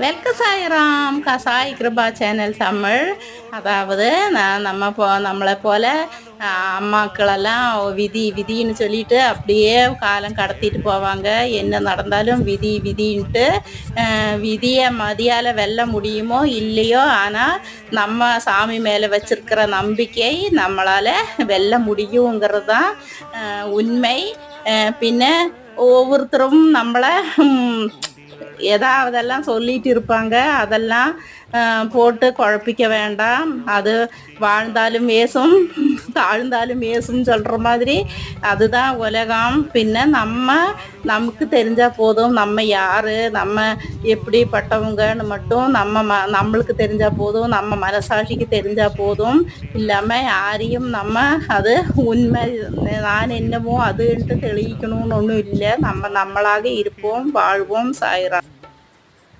Welcome Sairam Sai Kirupa channel Tamil அதாவது நான் நம்ம போ நம்மளை போல் அம்மாக்களெல்லாம் விதி விதின்னு சொல்லிட்டு அப்படியே காலம் கடத்திட்டு போவாங்க. என்ன நடந்தாலும் விதி விதின்ட்டு விதியை மதியால் வெல்ல முடியுமோ இல்லையோ ஆனால் நம்ம சாமி மேலே வச்சிருக்கிற நம்பிக்கை நம்மளால் வெல்ல முடியுங்கிறது தான் உண்மை. பின்ன ஒவ்வொருத்தரும் நம்மளை ஏதாவதெல்லாம் சொல்லிட்டு இருப்பாங்க. அதெல்லாம் போட்டு குழப்பிக்க வேண்டாம். அது வாழ்ந்தாலும் வேசும். தாழ்ந்தாலும் வேசும் சொல்கிற மாதிரி அதுதான் உலகம். பின்ன நம்ம நமக்கு தெரிஞ்சால் போதும். நம்ம யார்? நம்ம எப்படிப்பட்டவங்கன்னு மட்டும் நம்ம ம நம்மளுக்கு தெரிஞ்சால் போதும். நம்ம மனசாட்சிக்கு தெரிஞ்சால் போதும். இல்லாமல் யாரையும் நம்ம அது உண்மை நான் என்னமோ அதுன்ட்டு தெளிக்கணும்னு ஒன்றும் இல்லை. நம்ம நம்மளாக இருப்போம் வாழ்வோம் சாயிரம்